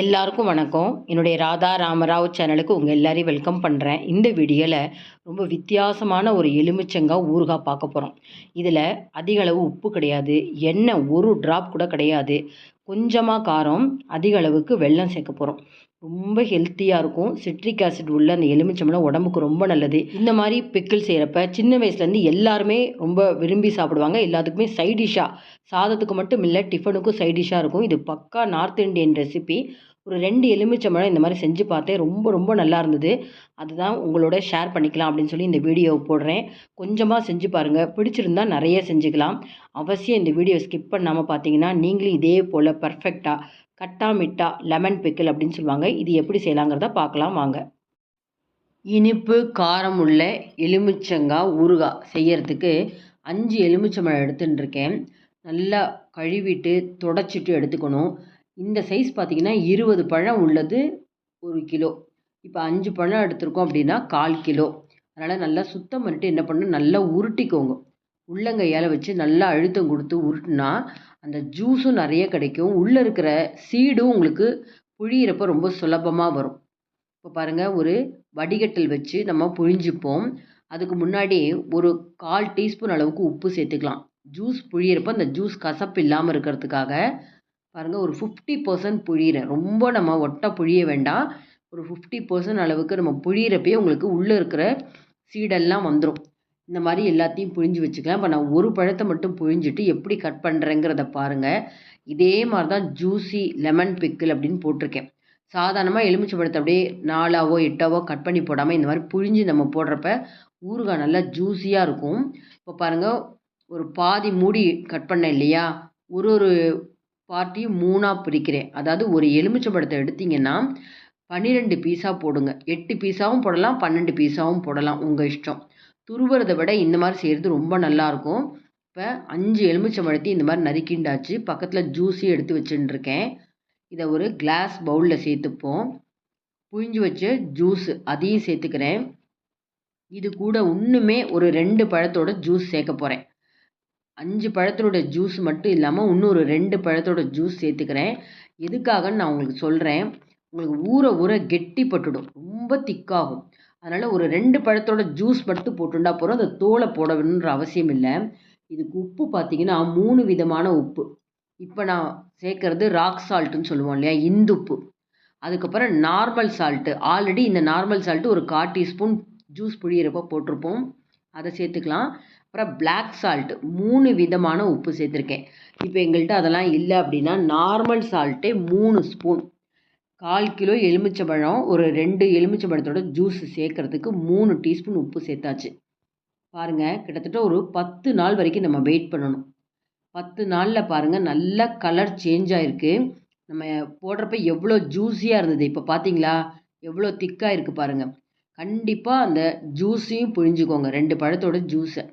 எல்லாருக்கும் வணக்கம். என்னுடைய ராதா ராமராவ் சேனலுக்கு உங்கள் எல்லாரையும் வெல்கம் பண்ணுறேன் இந்த வீடியோவில் ரொம்ப வித்தியாசமான ஒரு எலுமிச்சங்காய் ஊறுகாய் பார்க்க போகிறோம் இதில் அதிக அளவு உப்பு கிடையாது. எண்ணெய் ஒரு ட்ராப் கூட கிடையாது. கொஞ்சமாக காரம் அதிக அளவுக்கு சேர்க்க போகிறோம் ரொம்ப ஹெல்த்தியாக இருக்கும். சிட்ரிக் ஆசிட் உள்ள அந்த எலுமிச்சம்பழம் உடம்புக்கு ரொம்ப நல்லது. இந்த மாதிரி பிக்கிள் செய்கிறப்ப சின்ன வயசுலேருந்து எல்லாருமே ரொம்ப விரும்பி சாப்பிடுவாங்க. எல்லாத்துக்குமே சைடிஷ்ஷாக சாதத்துக்கு மட்டும் இல்லை டிஃபனுக்கும் சைடிஷாக இருக்கும். இது பக்கா நார்த் இந்தியன் ரெசிபி ஒரு ரெண்டு எலுமிச்சம்பழம் இந்த மாதிரி செஞ்சு பார்த்தேன். ரொம்ப ரொம்ப நல்லா இருந்தது. அதுதான் உங்களோட ஷேர் பண்ணிக்கலாம் அப்படின்னு சொல்லி இந்த வீடியோவை போடுறேன். கொஞ்சமாக செஞ்சு பாருங்கள் பிடிச்சிருந்தா நிறைய செஞ்சுக்கலாம். அவசியம் இந்த வீடியோ ஸ்கிப் பண்ணாமல் பார்த்தீங்கன்னா நீங்களும் இதே போல் பர்ஃபெக்டாக கட்டா மிட்டா லெமன் பிக்கிள் அப்படின்னு சொல்லுவாங்க. இது எப்படி செய்யலாங்கிறத பார்க்கலாம் வாங்க. இனிப்பு காரம் உள்ள எலுமிச்சங்காய் ஊறுகாய் செய்யறதுக்கு அஞ்சு எலுமிச்சம்பழம் எடுத்துட்டுருக்கேன் நல்லா கழுவிட்டு தொடச்சிட்டு எடுத்துக்கணும். இந்த சைஸ் பார்த்திங்கன்னா இருபது பழம் உள்ளது ஒரு கிலோ. இப்போ அஞ்சு பழம் எடுத்திருக்கோம் அப்படின்னா கால் கிலோ. அதனால் நல்லா சுத்தம் பண்ணிட்டு என்ன பண்ணணும் நல்லா உருட்டிக்கோங்க. உள்ளங்கையால் வச்சு நல்லா அழுத்தம் கொடுத்து உருட்டினா அந்த ஜூஸும் நிறைய கிடைக்கும். உள்ளே இருக்கிற சீடும் உங்களுக்கு புழியிறப்ப ரொம்ப சுலபமாக வரும். இப்போ பாருங்கள் ஒரு வடிகட்டல் வச்சு நம்ம புழிஞ்சுப்போம். அதுக்கு முன்னாடி ஒரு கால் டீஸ்பூன் அளவுக்கு உப்பு சேர்த்துக்கலாம். ஜூஸ் புழியிறப்ப அந்த ஜூஸ் கசப்பு இல்லாமல் இருக்கிறதுக்காக பாருங்கள் ஒரு ஃபிஃப்டி பர்சன்ட் புழியிறேன் ரொம்ப நம்ம ஒட்ட புழிய வேண்டாம். ஒரு ஃபிஃப்டி பர்சன்ட் அளவுக்கு நம்ம புழியிறப்பே உங்களுக்கு உள்ளே இருக்கிற சீடெல்லாம் வந்துடும் இந்த மாதிரி எல்லாத்தையும் புழிஞ்சு வச்சுக்கலாம். இப்போ நான் ஒரு பழத்தை மட்டும் புழிஞ்சிட்டு எப்படி கட் பண்ணுறேங்கிறத பாருங்கள் இதே மாதிரி தான் ஜூஸி லெமன் பிக்கிள் அப்படின்னு போட்டிருக்கேன். சாதாரணமாக எலுமிச்சை பழத்தை அப்படியே நாலாவோ எட்டாவோ கட் பண்ணி போடாமல் இந்த மாதிரி புழிஞ்சு நம்ம போடுறப்ப ஊறுகாய் நல்லா ஜூஸியாக இருக்கும். இப்போ பாருங்கள் ஒரு பாதி மூடி கட் பண்ணேன் இல்லையா? ஒரு ஒரு பார்ட்டியும் மூணாக பிரிக்கிறேன். அதாவது ஒரு எலுமிச்சை பழத்தை எடுத்திங்கன்னா பன்னிரெண்டு பீஸாக போடுங்க. எட்டு பீஸாகவும் போடலாம் பன்னெண்டு பீஸாகவும் போடலாம். உங்கள் இஷ்டம். துருவுறதை விட இந்த மாதிரி செய்கிறது ரொம்ப நல்லாயிருக்கும் இப்போ அஞ்சு எலுமிச்சம்பழத்தி இந்த மாதிரி நறுக்கிண்டாச்சு. பக்கத்தில் ஜூஸையும் எடுத்து வச்சுட்டுருக்கேன். இதை ஒரு கிளாஸ் பவுலில் சேர்த்துப்போம். புழிஞ்சு வச்ச ஜூஸு அதையும் சேர்த்துக்கிறேன். இது கூட இன்னுமே ஒரு ரெண்டு பழத்தோட ஜூஸ் சேர்க்க போகிறேன் அஞ்சு பழத்தோட ஜூஸ் மட்டும் இல்லாமல் இன்னொரு ரெண்டு பழத்தோட ஜூஸ் சேர்த்துக்கிறேன். எதுக்காகன்னு நான் உங்களுக்கு சொல்கிறேன் உங்களுக்கு ஊற ஊற கெட்டிப்பட்டுடும் ரொம்ப திக்காகும். அதனால் ஒரு ரெண்டு பழத்தோட ஜூஸ் மட்டும் போட்டுண்டா போகிறோம் அந்த தோலை போடணுன்ற அவசியம் இல்லை. இதுக்கு உப்பு பார்த்தீங்கன்னா மூணு விதமான உப்பு. இப்போ நான் சேர்க்கறது ராக் சால்ட்டுன்னு சொல்லுவோம் இல்லையா? இந்துப்பு அதுக்கப்புறம் நார்மல் சால்ட்டு ஆல்ரெடி இந்த நார்மல் சால்ட்டு ஒரு கால் டீஸ்பூன் ஜூஸ் புழியிறப்போ போட்டிருப்போம். அதை சேர்த்துக்கலாம். அப்புறம் பிளாக் சால்ட்டு மூணு விதமான உப்பு சேர்த்துருக்கேன். இப்போ எங்கள்கிட்ட அதெல்லாம் இல்லை அப்படின்னா நார்மல் சால்ட்டே மூணு ஸ்பூன் கால் கிலோ எலுமிச்சம்பழம் ஒரு ரெண்டு எலுமிச்சம்பழத்தோட ஜூஸ் சேர்க்கறதுக்கு மூணு டீஸ்பூன் உப்பு சேர்த்தாச்சு. பாருங்கள் கிட்டத்தட்ட ஒரு பத்து நாள் வரைக்கும் நம்ம வெயிட் பண்ணணும். பத்து நாளில் பாருங்கள் நல்ல கலர் சேஞ்ச் ஆகிருக்கு நம்ம போடுறப்ப எவ்வளோ ஜூஸியாக இருந்தது. இப்போ பார்த்தீங்களா எவ்வளோ திக்காக இருக்குது பாருங்கள் கண்டிப்பாக அந்த ஜூஸையும் புழிஞ்சுக்கோங்க ரெண்டு பழத்தோட ஜூஸை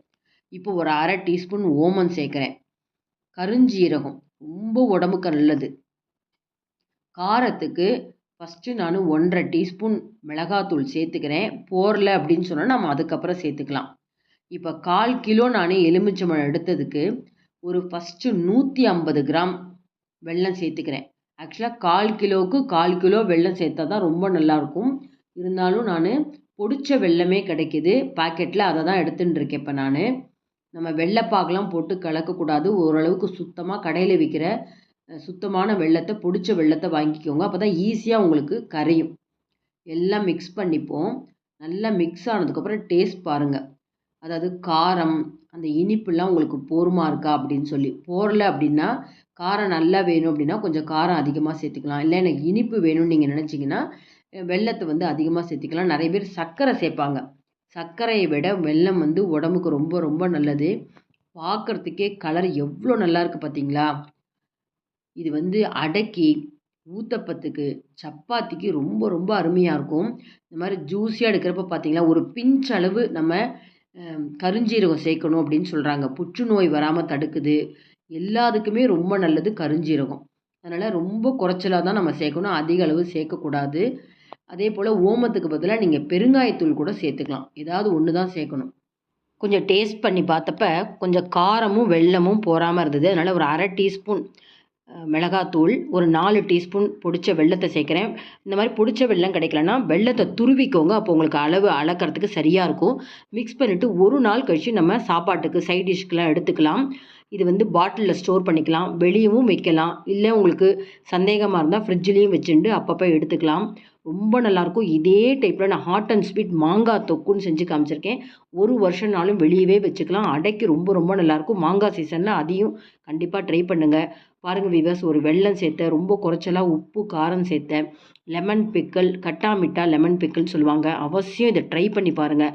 இப்போ ஒரு அரை டீஸ்பூன் ஓமன் சேர்க்குறேன். கருஞ்சீரகம் ரொம்ப உடம்புக்கு நல்லது. காரத்துக்கு ஃபஸ்ட்டு நான் ஒன்றரை டீஸ்பூன் மிளகாத்தூள் சேர்த்துக்கிறேன். போரில் அப்படின்னு சொன்னால் நம்ம அதுக்கப்புறம் சேர்த்துக்கலாம். இப்போ கால் கிலோ நான் எலுமிச்சம்பழம் எடுத்ததுக்கு ஒரு ஃபஸ்ட்டு நூற்றி ஐம்பது கிராம் வெல்லம் சேர்த்துக்கிறேன். ஆக்சுவலாக கால் கிலோவுக்கு கால் கிலோ வெல்லம் சேர்த்தா தான் ரொம்ப நல்லாயிருக்கும். இருந்தாலும் நான் பொடிச்ச வெள்ளமே கிடைக்கிது. பாக்கெட்டில் அதை தான் எடுத்துகிட்டு இருக்கேன் இப்போ நான். நம்ம வெள்ளைப்பாக்கெலாம் போட்டு கலக்கக்கூடாது. ஓரளவுக்கு சுத்தமாக கடையில் விற்கிற சுத்தமான வெள்ளத்தை பிடிச்ச வெள்ளத்தை வாங்கிக்கோங்க. அப்போ தான் ஈஸியாக உங்களுக்கு கரையும். எல்லாம் மிக்ஸ் பண்ணிப்போம். நல்லா மிக்ஸ் ஆனதுக்கப்புறம் டேஸ்ட் பாருங்கள் அதாவது காரம் அந்த இனிப்புலாம் உங்களுக்கு போருமா இருக்கா அப்படின்னு சொல்லி. போரல அப்படின்னா காரம் நல்லா வேணும் அப்படின்னா கொஞ்சம் காரம் அதிகமாக சேர்த்துக்கலாம். இல்லை எனக்கு இனிப்பு வேணும்னு நீங்கள் நினச்சிங்கன்னா வெள்ளத்தை வந்து அதிகமாக சேர்த்துக்கலாம். நிறைய பேர் சர்க்கரை சேர்ப்பாங்க. சர்க்கரையை விட வெல்லம் வந்து உடம்புக்கு ரொம்ப ரொம்ப நல்லது. பார்க்குறதுக்கே கலர் எவ்வளோ நல்லா இருக்குது பார்த்தீங்களா? இது வந்து அடக்கி ஊத்தப்பத்துக்கு சப்பாத்திக்கு ரொம்ப ரொம்ப அருமையாக இருக்கும். இந்த மாதிரி ஜூஸியாக எடுக்கிறப்ப பார்த்தீங்களா ஒரு பிஞ்ச் அளவு நம்ம கருஞ்சீரகம் சேர்க்கணும் அப்படின்னு சொல்கிறாங்க புற்றுநோய் வராமல் தடுக்குது. எல்லாத்துக்குமே ரொம்ப நல்லது கருஞ்சீரகம். அதனால் ரொம்ப குறைச்சலாக தான் நம்ம சேர்க்கணும். அதிக அளவு சேர்க்கக்கூடாது. அதே போல் ஓமத்துக்கு பதிலாக நீங்கள் பெருங்காயத்தூள் கூட சேர்த்துக்கலாம். ஏதாவது ஒன்று தான் சேர்க்கணும். கொஞ்சம் டேஸ்ட் பண்ணி பார்த்தப்ப கொஞ்சம் காரமும் வெள்ளமும் போகாமல் இருந்தது. அதனால் ஒரு அரை டீஸ்பூன் மிளகாத்தூள் ஒரு நாலு டீஸ்பூன் பொடிச்ச வெல்லத்தை சேர்க்குறேன். இந்த மாதிரி பொடிச்ச வெள்ளம் கிடைக்கலன்னா வெள்ளத்தை துருவிக்கோங்க. அப்போ உங்களுக்கு அளவு அளக்கிறதுக்கு சரியாக இருக்கும். மிக்ஸ் பண்ணிவிட்டு ஒரு நாள் கழித்து நம்ம சாப்பாட்டுக்கு சைட் டிஷ்க்கெலாம் எடுத்துக்கலாம். இது வந்து பாட்டிலில் ஸ்டோர் பண்ணிக்கலாம். வெளியவும் வைக்கலாம். இல்லை உங்களுக்கு சந்தேகமாக இருந்தால் ஃப்ரிட்ஜ்லேயும் வச்சுட்டு அப்பப்போ எடுத்துக்கலாம். ரொம்ப நல்லாயிருக்கும் இதே டைப்பில் நான் ஹாட் அண்ட் ஸ்வீட் மாங்காய் தொக்குன்னு செஞ்சு காமிச்சிருக்கேன். ஒரு வருஷம்னாலும் வெளியவே வச்சுக்கலாம். அடைக்கு ரொம்ப ரொம்ப நல்லாயிருக்கும் மாங்காய் சீசனில் அதையும் கண்டிப்பாக ட்ரை பண்ணுங்கள் பாருங்கள் விவர்ஸ் ஒரு வெல்லம் சேர்த்தேன் ரொம்ப குறைச்சலாக உப்பு காரம் சேர்த்தேன் லெமன் பிக்கல் கட்டா மிட்டா லெமன் பிக்கல்னு சொல்லுவாங்க. அவசியம் இதை ட்ரை பண்ணி பாருங்கள்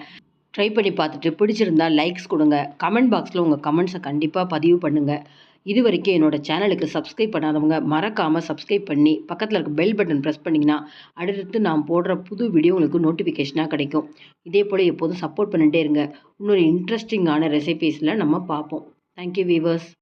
ட்ரை பண்ணி பார்த்துட்டு பிடிச்சிருந்தா லைக்ஸ் கொடுங்க. கமெண்ட் பாக்ஸில் உங்கள் கமெண்ட்ஸை கண்டிப்பாக பதிவு பண்ணுங்கள் இது வரைக்கும் என்னோட சேனலுக்கு சப்ஸ்கிரைப் பண்ணாதவங்க மறக்காமல் சப்ஸ்கிரைப் பண்ணி பக்கத்தில் இருக்க பெல் பட்டன் ப்ரெஸ் பண்ணிங்கன்னா அடுத்தடுத்து நான் போடுற புது வீடியோ உங்களுக்கு நோட்டிஃபிகேஷனாக கிடைக்கும். இதே போல் எப்போதும் சப்போர்ட் பண்ணிகிட்டே இருங்க. இன்னொரு இன்ட்ரெஸ்டிங்கான ரெசிபீஸில் நம்ம பார்ப்போம். Thank you viewers